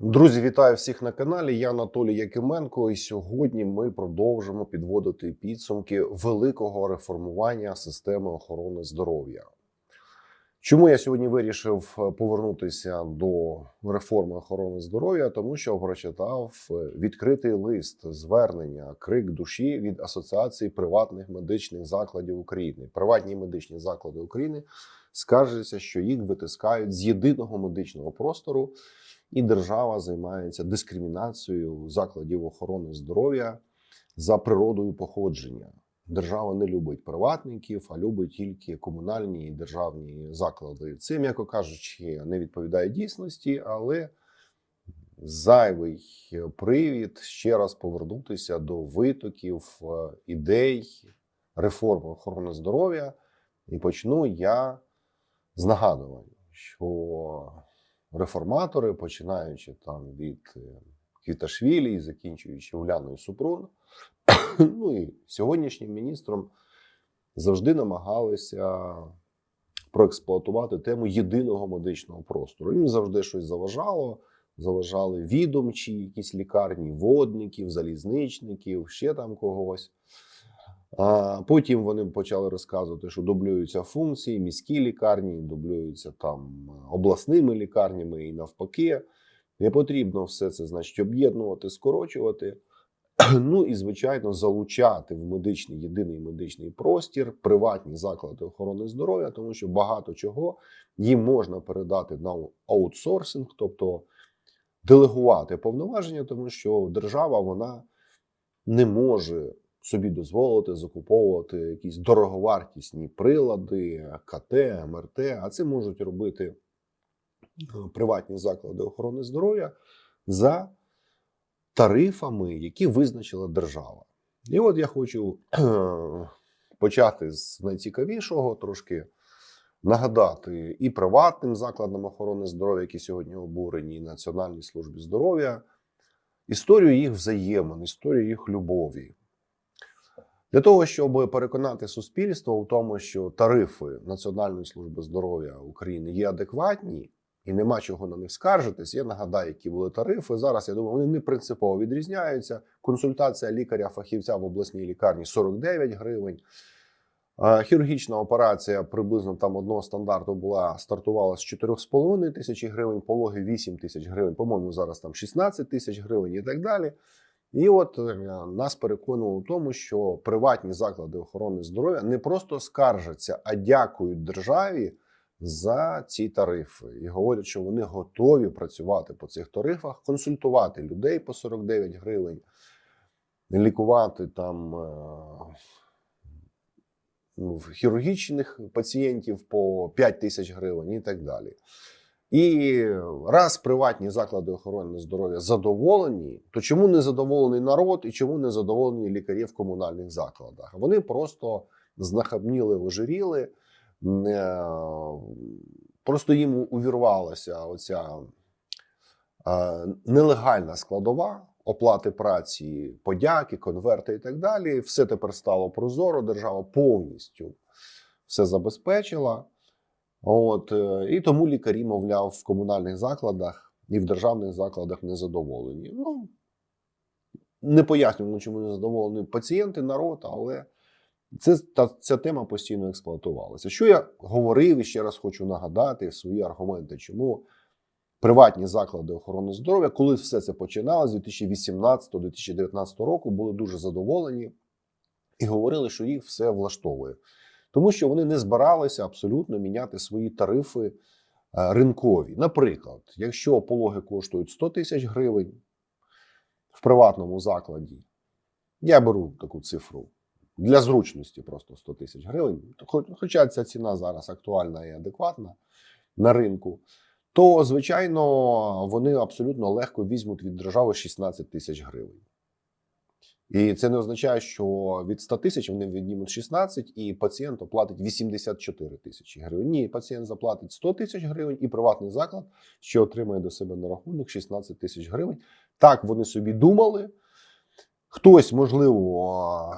Друзі, вітаю всіх на каналі. Я Анатолій Якименко, і сьогодні ми продовжимо підводити підсумки великого реформування системи охорони здоров'я. Чому я сьогодні вирішив е, повернутися до реформи охорони здоров'я? Тому що прочитав е, відкритий лист звернення крик душі від Асоціації приватних медичних закладів України. Приватні медичні заклади України скаржаться, що їх витискають з єдиного медичного простору і держава займається дискримінацією закладів охорони здоров'я за природою походження. Держава не любить приватників, а любить тільки комунальні і державні заклади. Це, м'яко кажучи, не відповідає дійсності, але зайвий привід ще раз повернутися до витоків е, ідей реформи охорони здоров'я. І почну я з нагадування, що реформатори, починаючи там від е, Квіташвілі і закінчуючи Уляною Супрун, ну і сьогоднішнім міністром завжди намагалися проексплуатувати тему єдиного медичного простору. Їм завжди щось заважало. Заважали відомчі, якісь лікарні, водників, залізничників, ще там когось. А потім вони почали розказувати, що дублюються функції, міські лікарні, дублюються там обласними лікарнями і навпаки. Не потрібно все це, значить, об'єднувати, скорочувати. Ну і, звичайно, залучати в медичний єдиний медичний простір приватні заклади охорони здоров'я, тому що багато чого їм можна передати на аутсорсинг, тобто делегувати повноваження, тому що держава вона не може собі дозволити закуповувати якісь дороговартісні прилади, КТ, МРТ, а це можуть робити е, приватні заклади охорони здоров'я за тарифами, які визначила держава. І от я хочу почати з найцікавішого, трошки нагадати і приватним закладам охорони здоров'я, які сьогодні обурені, і Національній службі здоров'я, історію їх взаємин, історію їх любові. Для того, щоб переконати суспільство у тому, що тарифи Національної служби здоров'я України є адекватні і нема чого на них скаржитись, я нагадаю, які були тарифи. Зараз я думаю, вони не принципово відрізняються. Консультація лікаря-фахівця в обласній лікарні 49 гривень. Хірургічна операція приблизно там одного стандарту була стартувала з 4,5 тисячі гривень, пологи 8 тисяч гривень, по-моєму, зараз там 16 тисяч гривень і так далі. І от е, нас переконувало в тому, що приватні заклади охорони здоров'я не просто скаржаться, а дякують державі за ці тарифи. І говорять, що вони готові працювати по цих тарифах, консультувати людей по 49 гривень, лікувати там е, ну, хірургічних пацієнтів по 5 тисяч гривень і так далі. І раз приватні заклади охорони здоров'я задоволені, то чому не задоволений народ і чому не задоволені лікарі в комунальних закладах? Вони просто знахабніли, ожиріли, е, просто їм увірвалася оця е, нелегальна складова оплати праці, подяки, конверти і так далі. Все тепер стало прозоро. Держава повністю все забезпечила. От е, і тому лікарі, мовляв, в комунальних закладах і в державних закладах не задоволені. Ну не пояснюємо, чому не задоволені пацієнти, народ, але це та ця тема постійно експлуатувалася. Що я говорив і ще раз хочу нагадати свої аргументи, чому приватні заклади охорони здоров'я, коли все це починалося з 2018-2019 року, були дуже задоволені і говорили, що їх все влаштовує тому що вони не збиралися абсолютно міняти свої тарифи е, ринкові. Наприклад, якщо пологи коштують 100 тисяч гривень в приватному закладі, я беру таку цифру для зручності, просто 100 тисяч гривень, хоча ця ціна зараз актуальна і адекватна на ринку. То, звичайно, вони абсолютно легко візьмуть від держави 16 тисяч гривень. І це не означає, що від 100 тисяч вони віднімуть 16 і пацієнт оплатить 84 тисячі гривень. Ні, пацієнт заплатить 100 тисяч гривень і приватний заклад, що отримає до себе на рахунок 16 тисяч гривень. Так вони собі думали. Хтось, можливо,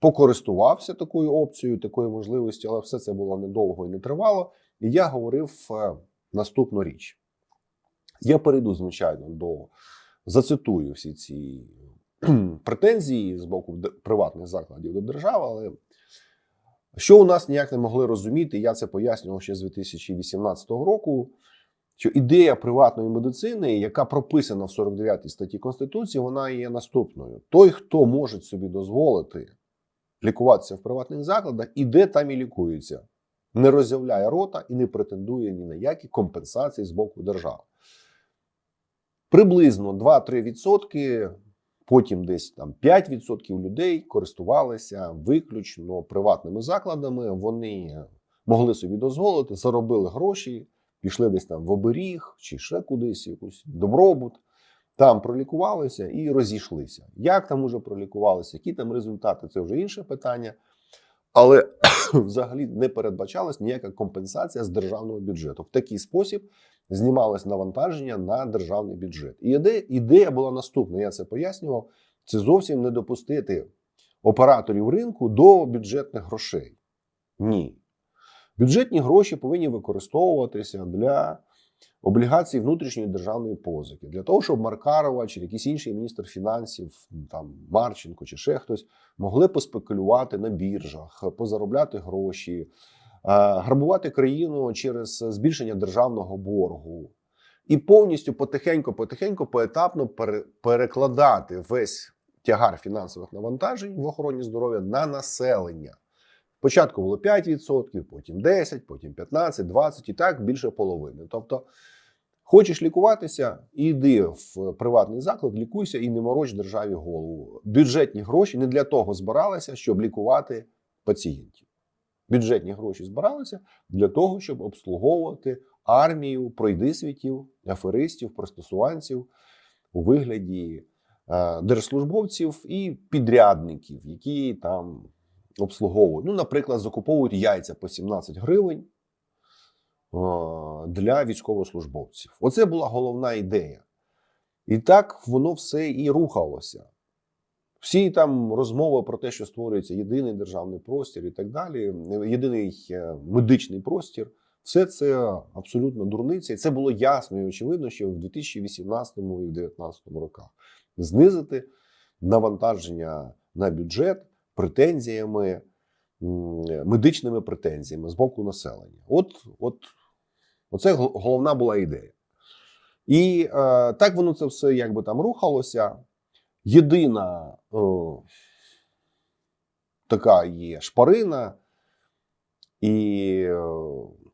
покористувався такою опцією, такою можливістю, але все це було недовго і не тривало. І я говорив наступну річ. Я перейду, звичайно, до зацитую всі ці претензії з боку приватних закладів до держави, але що у нас ніяк не могли розуміти, я це пояснював ще з 2018 року. Що ідея приватної медицини, яка прописана в 49 статті Конституції, вона є наступною: той, хто може собі дозволити лікуватися в приватних закладах, іде там і лікується, не роззявляє рота і не претендує ні на які компенсації з боку держави. Приблизно 2-3%, потім десь там 5% людей користувалися виключно приватними закладами. Вони могли собі дозволити, заробили гроші, пішли десь там в оберіг чи ще кудись, якусь добробут. Там пролікувалися і розійшлися. Як там уже пролікувалися, які там результати, це вже інше питання. Але взагалі не передбачалась ніяка компенсація з державного бюджету. В такий спосіб знімалось навантаження на державний бюджет. І ідея, ідея була наступна: я це пояснював. Це зовсім не допустити операторів ринку до бюджетних грошей. Ні. Бюджетні гроші повинні використовуватися для облігацій внутрішньої державної позики, для того, щоб Маркарова чи якийсь інший міністр фінансів, там Марченко чи ще хтось могли поспекулювати на біржах, позаробляти гроші, е, грабувати країну через збільшення державного боргу. І повністю потихеньку, потихеньку, поетапно пере- перекладати весь тягар фінансових навантажень в охороні здоров'я на населення. Спочатку було 5%, потім 10%, потім 15%, 20% і так більше половини. Тобто, хочеш лікуватися, іди в приватний заклад, лікуйся і не мороч державі голову. Бюджетні гроші не для того збиралися, щоб лікувати пацієнтів. Бюджетні гроші збиралися для того, щоб обслуговувати армію пройдисвітів, аферистів, пристосуванців у вигляді е, держслужбовців і підрядників, які там обслуговують. Ну, наприклад, закуповують яйця по 17 гривень для військовослужбовців. Оце була головна ідея. І так воно все і рухалося. Всі там розмови про те, що створюється єдиний державний простір і так далі, єдиний е, медичний простір, все це абсолютно дурниця. І це було ясно і очевидно, що в 2018 і в 2019 роках знизити навантаження на бюджет претензіями, медичними претензіями з боку населення. От, от, оце головна була ідея. І е, так воно це все якби там рухалося. Єдина е, така є шпарина і е,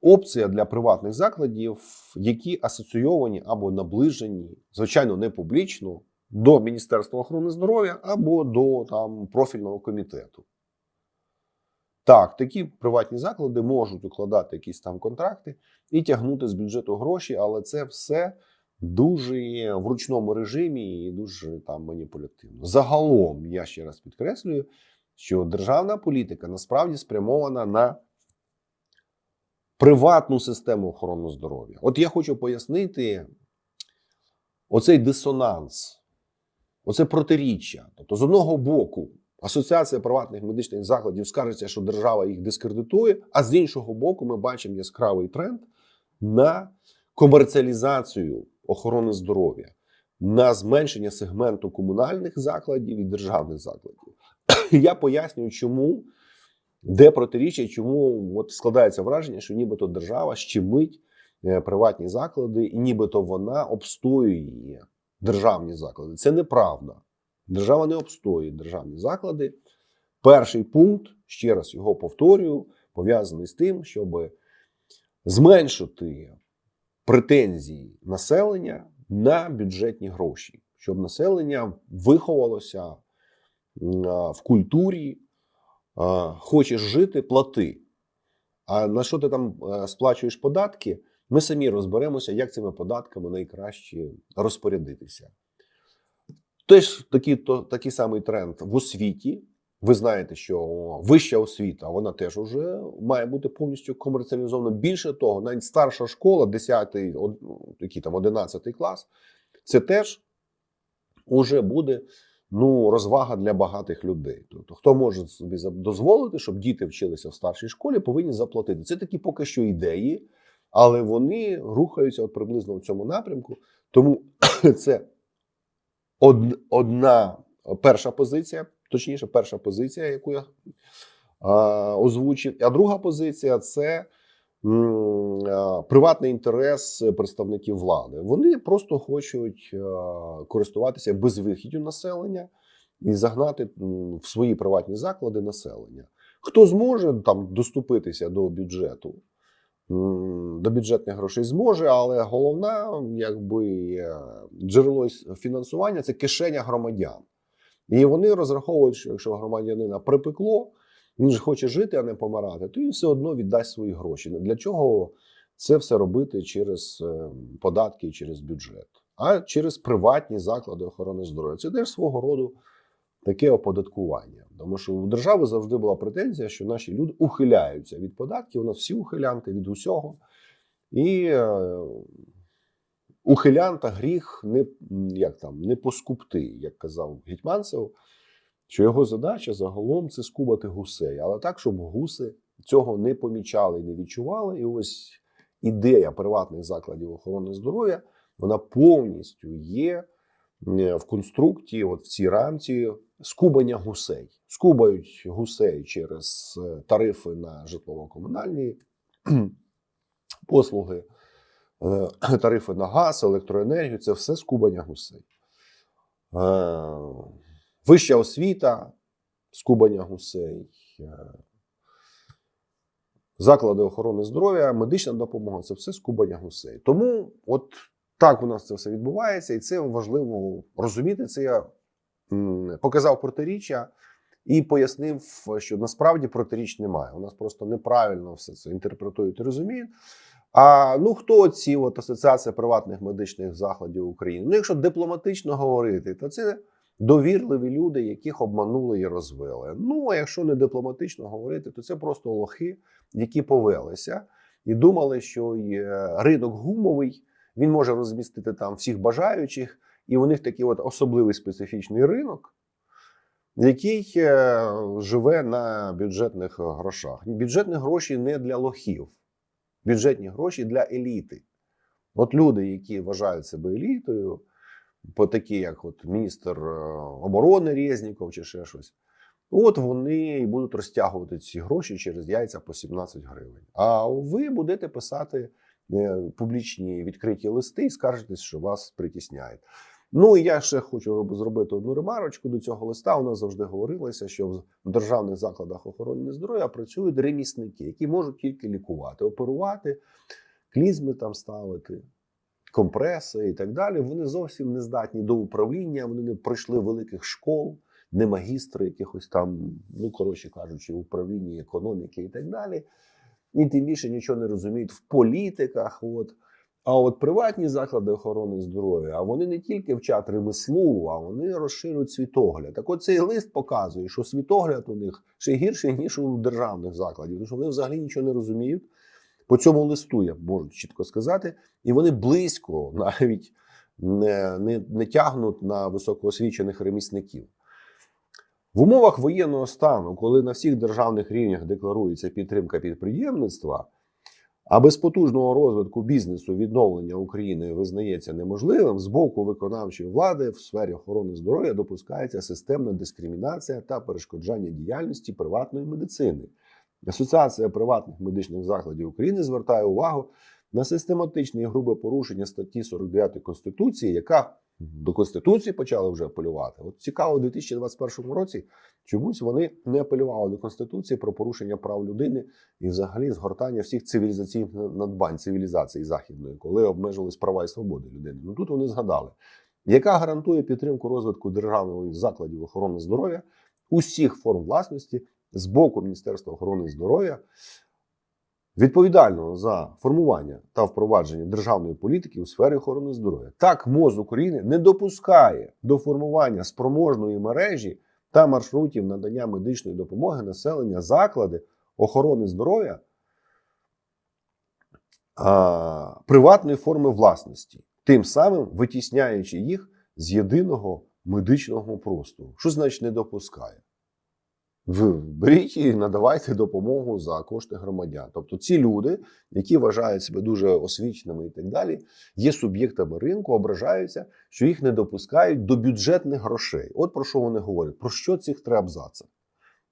опція для приватних закладів, які асоційовані або наближені, звичайно, не публічно, до Міністерства охорони здоров'я або до там, профільного комітету. Так, такі приватні заклади можуть укладати якісь там контракти і тягнути з бюджету гроші, але це все дуже в ручному режимі і дуже там маніпулятивно. Загалом, я ще раз підкреслюю, що державна політика насправді спрямована на приватну систему охорони здоров'я. От я хочу пояснити оцей дисонанс, оце протиріччя. Тобто, з одного боку, Асоціація приватних медичних закладів скаржиться, що держава їх дискредитує, а з іншого боку, ми бачимо яскравий тренд на комерціалізацію охорони здоров'я, на зменшення сегменту комунальних закладів і державних закладів. Я пояснюю, чому, де протиріччя, чому от складається враження, що нібито держава щемить е, приватні заклади, і нібито вона обстоює державні заклади. Це неправда. Держава не обстоює державні заклади. Перший пункт, ще раз його повторюю, пов'язаний з тим, щоб зменшити претензії населення на бюджетні гроші, щоб населення виховалося в культурі, хочеш жити, плати. А на що ти там е, сплачуєш податки? Ми самі розберемося, як цими податками найкраще розпорядитися. Теж такий, то, такий самий тренд в освіті. Ви знаєте, що вища освіта вона теж вже має бути повністю комерціалізована. Більше того, навіть старша школа, 10, од- який там 11 клас, це теж уже буде ну, розвага для багатих людей. Тобто, хто може собі дозволити, щоб діти вчилися в старшій школі, повинні заплатити. Це такі поки що ідеї, але вони рухаються от приблизно в цьому напрямку. Тому це од- одна перша позиція, точніше, перша позиція, яку я озвучив. А друга позиція це приватний інтерес представників влади. Вони просто хочуть користуватися безвихіддю населення і загнати в свої приватні заклади населення. Хто зможе там доступитися до бюджету? До бюджетних грошей зможе, але головна, якби е, джерело фінансування це кишеня громадян. І вони розраховують, що якщо громадянина припекло, він ж хоче жити, а не помирати, то він все одно віддасть свої гроші. Для чого це все робити через е, податки через бюджет, а через приватні заклади охорони здоров'я? Це теж свого роду таке оподаткування. Тому що у держави завжди була претензія, що наші люди ухиляються від податків. У нас всі ухилянти від усього. І е, ухилянта гріх не, як там, не поскупти, як казав Гетьманцев, що його задача загалом це скубати гусей, але так, щоб гуси цього не помічали і не відчували. І ось ідея приватних закладів охорони здоров'я вона повністю є е, в конструкції, от в цій рамці скубання гусей. Скубають гусей через е, тарифи на житлово-комунальні послуги, е, тарифи на газ, електроенергію це все скубання гусей. Е, Вища освіта, скубання гусей, заклади охорони здоров'я, медична допомога це все скубання гусей. Тому от так у нас це все відбувається, і це важливо розуміти. Це я показав протиріччя і пояснив, що насправді протиріч немає. У нас просто неправильно все це інтерпретують і розуміють. А ну хто ці от асоціація приватних медичних закладів України? Ну, якщо дипломатично говорити, то це довірливі люди, яких обманули і розвели. Ну а якщо не дипломатично говорити, то це просто лохи, які повелися і думали, що є ринок гумовий, він може розмістити там всіх бажаючих, і у них такий от особливий специфічний ринок. Який е, живе на бюджетних грошах. Бюджетні гроші не для лохів, бюджетні гроші для еліти. От люди, які вважають себе елітою, по такі, як от міністр е, оборони Резніков чи ще щось, от вони і будуть розтягувати ці гроші через яйця по 17 гривень. А ви будете писати е, публічні відкриті листи і скаржитесь, що вас притісняють. Ну і я ще хочу зробити одну ремарочку до цього листа. У нас завжди говорилося, що в державних закладах охорони здоров'я працюють ремісники, які можуть тільки лікувати, оперувати, клізми там ставити, компреси і так далі. Вони зовсім не здатні до управління, вони не пройшли великих школ, не магістри якихось там, ну коротше кажучи, управління економіки і так далі. І тим більше нічого не розуміють в політиках. От. А от приватні заклади охорони здоров'я, а вони не тільки вчать ремеслу, а вони розширюють світогляд. Так от цей лист показує, що світогляд у них ще гірший, ніж у державних закладів, тому що вони взагалі нічого не розуміють. По цьому листу я можу чітко сказати, і вони близько навіть не, не, не тягнуть на високоосвічених ремісників. В умовах воєнного стану, коли на всіх державних рівнях декларується підтримка підприємництва, а без потужного розвитку бізнесу відновлення України визнається неможливим, з боку виконавчої влади в сфері охорони здоров'я допускається системна дискримінація та перешкоджання діяльності приватної медицини. Асоціація приватних медичних закладів України звертає увагу на систематичне і грубе порушення статті 49 Конституції, яка до Конституції почали вже апелювати. От цікаво, у 2021 році чомусь вони не апелювали до Конституції про порушення прав людини і взагалі згортання всіх цивілізаційних надбань цивілізації західної, коли обмежувались права і свободи людини. Ну тут вони згадали, яка гарантує підтримку розвитку державних закладів охорони здоров'я усіх форм власності з боку Міністерства охорони здоров'я. Відповідального за формування та впровадження державної політики у сфері охорони здоров'я. Так, МОЗ України не допускає до формування спроможної мережі та маршрутів надання медичної допомоги населення заклади охорони здоров'я приватної форми власності, тим самим витісняючи їх з єдиного медичного простору. Що значить не допускає? Беріть і надавайте допомогу за кошти громадян. Тобто ці люди, які вважають себе дуже освіченими і так далі, є суб'єктами ринку, ображаються, що їх не допускають до бюджетних грошей. От про що вони говорять? Про що цих три абзаци?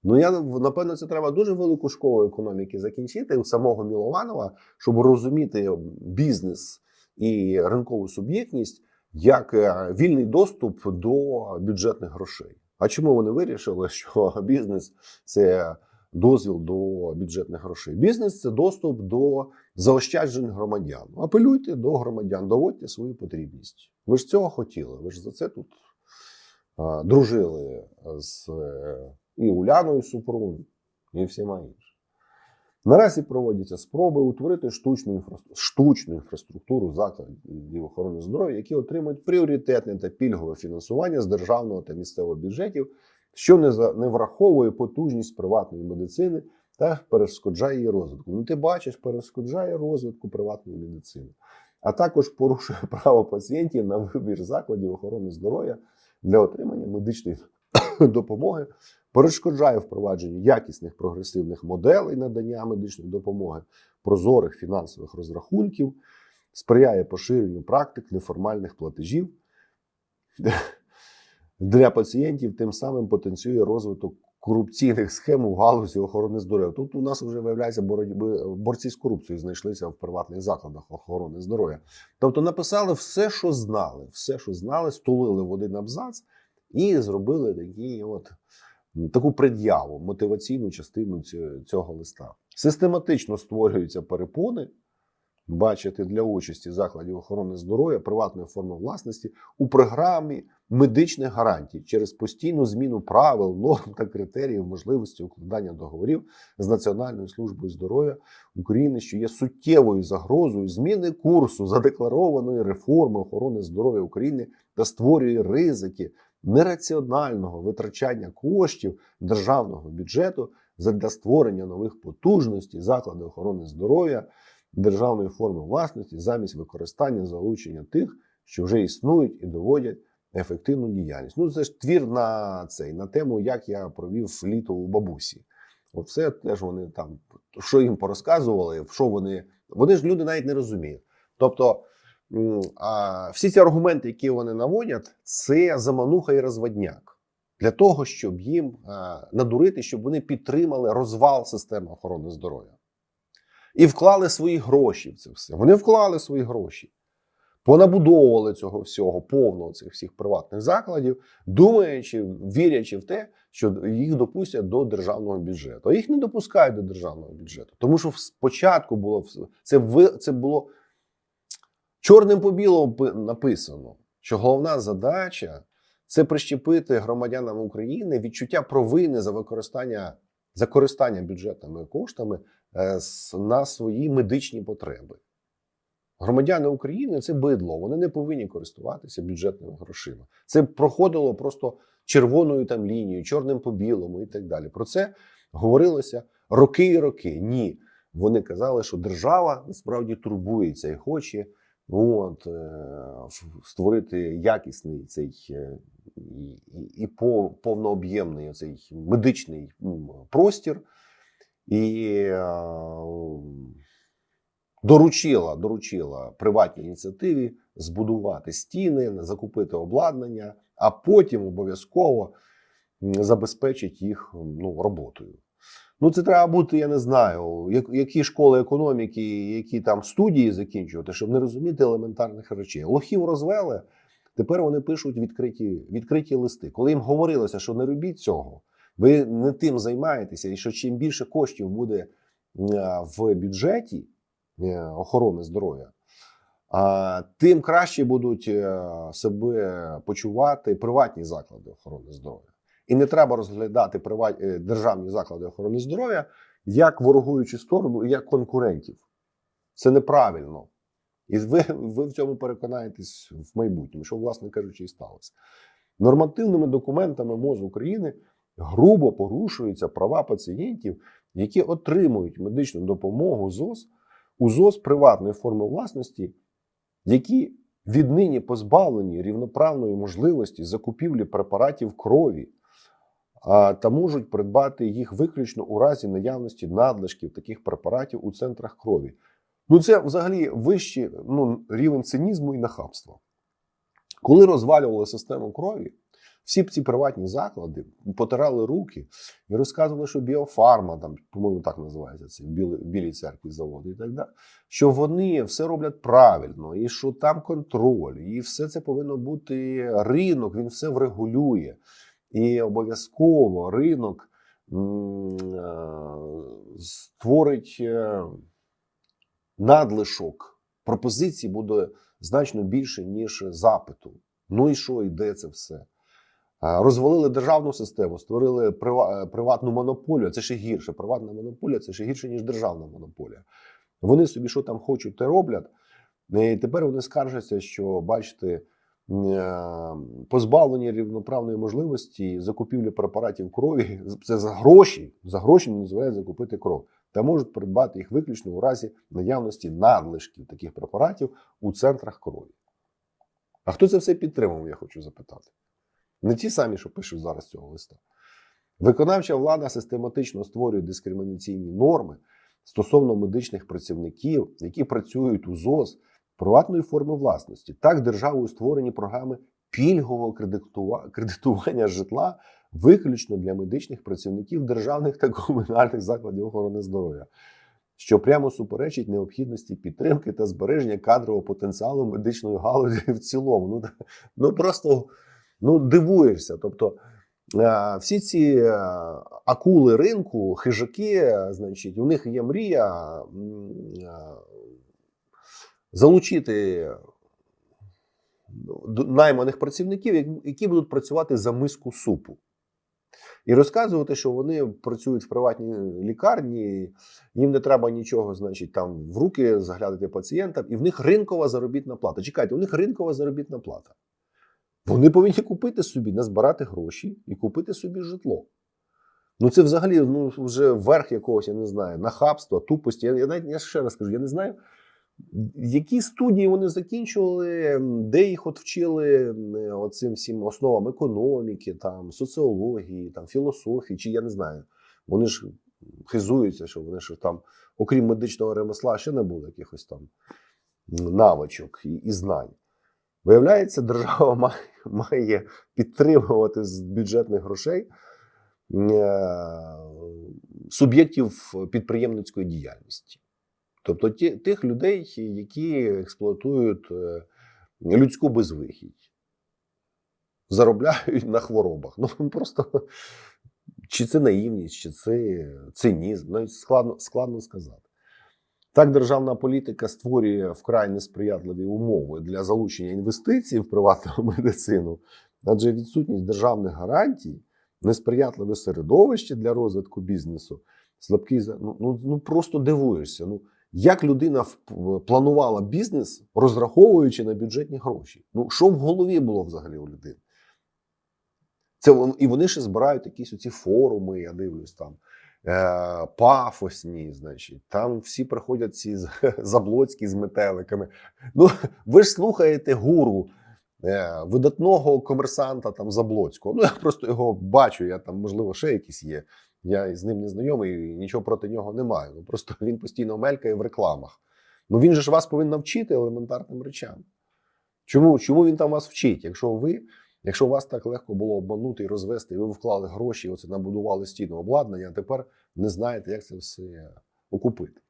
Ну я напевно, це треба дуже велику школу економіки закінчити у самого Мілованова, щоб розуміти бізнес і ринкову суб'єктність як е, вільний доступ до бюджетних грошей. А чому вони вирішили, що бізнес це дозвіл до бюджетних грошей? Бізнес це доступ до заощаджень громадян. Апелюйте до громадян, доводьте свою потрібність. Ви ж цього хотіли. Ви ж за це тут дружили з е, і Уляною Супрун, і всіма іншими. Наразі проводяться спроби утворити штучну інфраструктуру, штучну інфраструктуру закладів охорони здоров'я, які отримують пріоритетне та пільгове фінансування з державного та місцевого бюджетів, що не, за, не враховує потужність приватної медицини та перешкоджає її розвитку. Ну, ти бачиш, перешкоджає розвитку приватної медицини, а також порушує право пацієнтів на вибір закладів охорони здоров'я для отримання медичної допомоги перешкоджає впровадженню якісних прогресивних моделей надання медичної допомоги, прозорих фінансових розрахунків, сприяє поширенню практик неформальних платежів для пацієнтів, тим самим потенціює розвиток корупційних схем у галузі охорони здоров'я. Тут у нас вже виявляється боротьби борці з корупцією знайшлися в приватних закладах охорони здоров'я. Тобто написали все, що знали, все, що знали, стулили в один абзац і зробили такі от таку пред'яву, мотиваційну частину цього листа. Систематично створюються перепони, бачите, для участі закладів охорони здоров'я, приватної форми власності у програмі медичних гарантій через постійну зміну правил, норм та критеріїв можливості укладання договорів з Національною службою здоров'я України, що є суттєвою загрозою зміни курсу задекларованої реформи охорони здоров'я України та створює ризики нераціонального витрачання коштів державного бюджету для створення нових потужностей закладів охорони здоров'я державної форми власності замість використання залучення тих, що вже існують і доводять ефективну діяльність. Ну це ж твір на цей на тему, як я провів літо у бабусі. Оце теж вони там, що їм порозказували, що вони. Вони ж люди навіть не розуміють. Тобто а всі ці аргументи, які вони наводять, це замануха і розводняк для того, щоб їм надурити, щоб вони підтримали розвал системи охорони здоров'я і вклали свої гроші в це все. Вони вклали свої гроші, понабудовували цього всього, повно цих всіх приватних закладів, думаючи, вірячи в те, що їх допустять до державного бюджету. А їх не допускають до державного бюджету, тому що спочатку було це це було. Чорним по білому написано, що головна задача це прищепити громадянам України відчуття провини за використання за користання бюджетними коштами е, на свої медичні потреби. Громадяни України це бидло, вони не повинні користуватися бюджетними грошима. Це проходило просто червоною там лінією, чорним по білому і так далі. Про це говорилося роки і роки. Ні, вони казали, що держава насправді турбується і хоче. От, е, створити якісний цей е, і, повнооб'ємний цей медичний простір і е, доручила доручила приватній ініціативі збудувати стіни, закупити обладнання, а потім обов'язково забезпечить їх ну, роботою. Ну, це треба бути, я не знаю, які школи економіки, які там студії закінчувати, щоб не розуміти елементарних речей. Лохів розвели, тепер вони пишуть відкриті відкриті листи. Коли їм говорилося, що не робіть цього, ви не тим займаєтеся, і що чим більше коштів буде в бюджеті е, охорони здоров'я, тим краще будуть е, себе почувати приватні заклади охорони здоров'я. І не треба розглядати. Е, державні заклади охорони здоров'я як ворогуючу сторону і як конкурентів. Це неправильно. І ви, ви в цьому переконаєтесь в майбутньому, що, власне кажучи, і сталося. Нормативними документами МОЗ України грубо порушуються права пацієнтів, які отримують медичну допомогу ЗОЗ у ЗОЗ приватної форми власності, які віднині позбавлені рівноправної можливості закупівлі препаратів крові та можуть придбати їх виключно у разі наявності надлишків таких препаратів у центрах крові. Ну, це взагалі вищий ну, рівень цинізму і нахабства. Коли розвалювали систему крові, всі ці приватні заклади потирали руки і розказували, що біофарма, там, по-моєму, так називається це в Білій церкві заводи і так далі, що вони все роблять правильно, і що там контроль, і все це повинно бути ринок, він все врегулює. І обов'язково ринок е, створить е, надлишок. Пропозицій буде значно більше, ніж запиту. Ну і що, і де це все? Розвалили державну систему, створили е, приватну монополію. Це ще гірше. Приватна монополія це ще гірше, ніж державна монополія. Вони собі що там хочуть, те роблять. І тепер вони скаржаться, що бачите, е, позбавлені рівноправної можливості закупівлі препаратів крові. Це за гроші. За гроші не дозволяють закупити кров. Та можуть придбати їх виключно у разі наявності надлишків таких препаратів у центрах крові. А хто це все підтримав, я хочу запитати. Не ті самі, що пишуть зараз цього листа. Виконавча влада систематично створює дискримінаційні норми стосовно медичних працівників, які працюють у ЗОЗ приватної форми власності. Так, державою створені програми пільгового кредитування житла виключно для медичних працівників державних та комунальних закладів охорони здоров'я, що прямо суперечить необхідності підтримки та збереження кадрового потенціалу медичної галузі в цілому. Ну, ну просто ну, дивуєшся. Тобто, е, всі ці е, акули ринку, хижаки, е, значить, у них є мрія залучити найманих працівників, які будуть працювати за миску супу. І розказувати, що вони працюють в приватній лікарні, їм не треба нічого, значить, там в руки заглядати пацієнтам, і в них ринкова заробітна плата. Чекайте, у них ринкова заробітна плата. Вони повинні купити собі, назбирати гроші і купити собі житло. Ну, це взагалі ну, вже верх якогось, я не знаю, нахабства, тупості. Я, я я ще раз кажу, я не знаю, які студії вони закінчували, де їх от вчили оцим всім основам економіки, там, соціології, там, філософії, чи я не знаю. Вони ж хизуються, що вони ж там, окрім медичного ремесла, ще не було якихось там навичок і, і знань. Виявляється, держава має, має підтримувати з бюджетних грошей е, суб'єктів підприємницької діяльності. Тобто ті, тих людей, які експлуатують е, людську безвихідь, заробляють на хворобах. Ну просто чи це наївність, чи це цинізм, навіть складно, складно сказати. Так, державна політика створює вкрай несприятливі умови для залучення інвестицій в приватну медицину, адже відсутність державних гарантій, несприятливе середовище для розвитку бізнесу, слабкий ну, ну, ну просто дивуєшся. Ну як людина планувала бізнес, розраховуючи на бюджетні гроші? Ну що в голові було взагалі у людини? Це і вони ще збирають якісь оці форуми, я дивлюсь там. Е, пафосні, значить, там всі приходять ці заблоцькі з метеликами. Ну, ви ж слухаєте гуру е, видатного комерсанта там Заблоцького. Ну, я просто його бачу, я там, можливо, ще якийсь є. Я з ним не знайомий і нічого проти нього не маю. Ну, просто він постійно мелькає в рекламах. Ну він же ж вас повинен навчити елементарним речам. Чому, чому він там вас вчить? Якщо ви, якщо вас так легко було обманути і розвести, і ви вклали гроші, оце набудували стіну обладнання, а тепер не знаєте, як це все окупити. Е,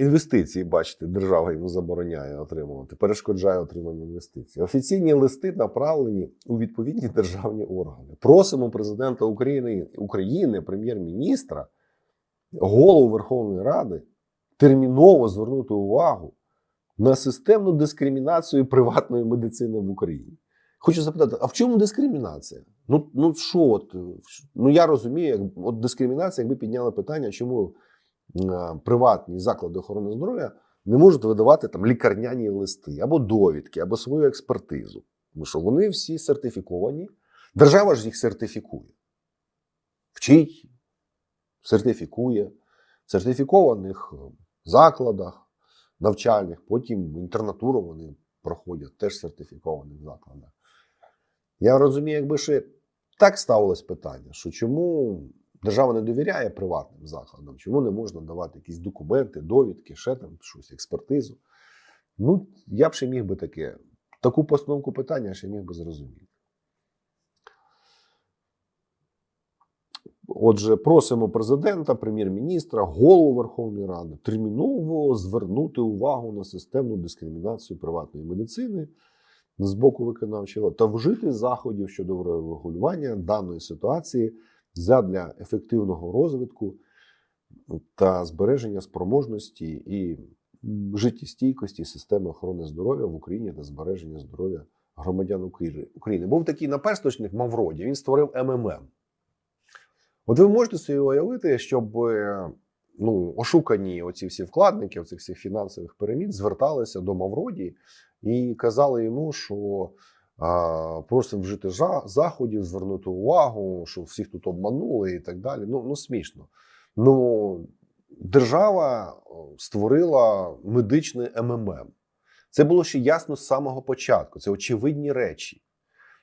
Інвестиції, бачите, держава йому забороняє отримувати, перешкоджає отриманню інвестицій. Офіційні листи направлені у відповідні державні органи. Просимо президента України, України прем'єр-міністра, голову Верховної Ради терміново звернути увагу на системну дискримінацію приватної медицини в Україні. Хочу запитати, а в чому дискримінація? Ну, ну що от, ну я розумію, як от дискримінація, якби підняли питання, чому е, приватні заклади охорони здоров'я не можуть видавати там лікарняні листи або довідки, або свою експертизу. Тому що вони всі сертифіковані. Держава ж їх сертифікує. Вчить, сертифікує в сертифікованих е, закладах навчальних, потім інтернатуру вони проходять теж сертифікованих закладах. Я розумію, якби ще так ставилось питання, що чому держава не довіряє приватним закладам, чому не можна давати якісь документи, довідки, ще там щось, експертизу. Ну, я б ще міг би таке, таку постановку питання ще міг би зрозуміти. Отже, просимо президента, прем'єр-міністра, голову Верховної Ради терміново звернути увагу на системну дискримінацію приватної медицини з боку виконавчого та вжити заходів щодо врегулювання даної ситуації задля ефективного розвитку та збереження спроможності і життєстійкості системи охорони здоров'я в Україні та збереження здоров'я громадян України. Був такий наперсточник Мавроді, він створив МММ. От ви можете собі уявити, щоб е, ну, ошукані оці всі вкладники оцих всіх фінансових пірамід зверталися до Мавроді і казали йому, що а, просимо вжити заходів, звернути увагу, що всіх тут обманули і так далі. Ну, ну смішно. Ну, держава створила медичне МММ. Це було ще ясно з самого початку. Це очевидні речі.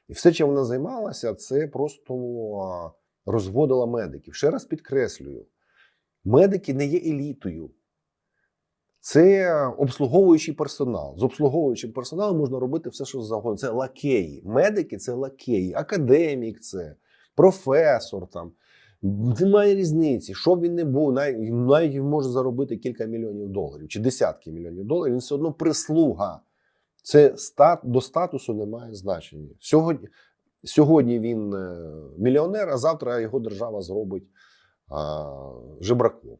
І все, чим вона займалася, це просто розводила медиків. Ще раз підкреслюю: медики не є елітою. Це обслуговуючий персонал. З обслуговуючим персоналом можна робити все, що завгодно. Це лакеї. Медики це лакеї, академік це, професор там. Немає різниці, що він не був, навіть, навіть він може заробити кілька мільйонів доларів чи десятки мільйонів доларів. Він все одно прислуга. Це стат, до статусу не має значення. Сьогодні, сьогодні він е, мільйонер, а завтра його держава зробить а, жебраком.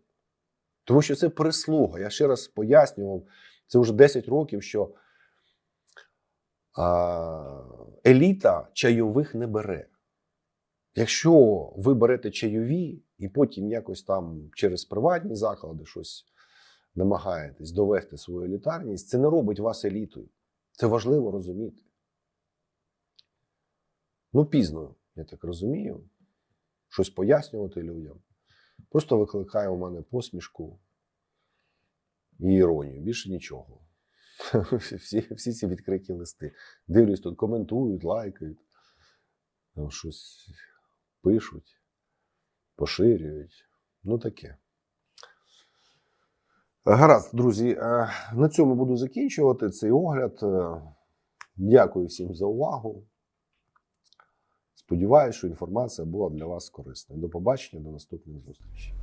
Тому що це прислуга. Я ще раз пояснював, це вже 10 років, що а, еліта чайових не бере. Якщо ви берете чайові і потім якось там через приватні заклади щось намагаєтесь довести свою елітарність, це не робить вас елітою. Це важливо розуміти. Ну, пізно, я так розумію, щось пояснювати людям. Просто викликає у мене посмішку і іронію. Більше нічого. Всі, всі ці відкриті листи. Дивлюсь, тут коментують, лайкають, щось пишуть, поширюють. Ну таке. Гаразд, друзі, е, на цьому буду закінчувати цей огляд. Е, Дякую всім за увагу. Сподіваюся, що інформація була для вас корисною. До побачення, до наступних зустрічей.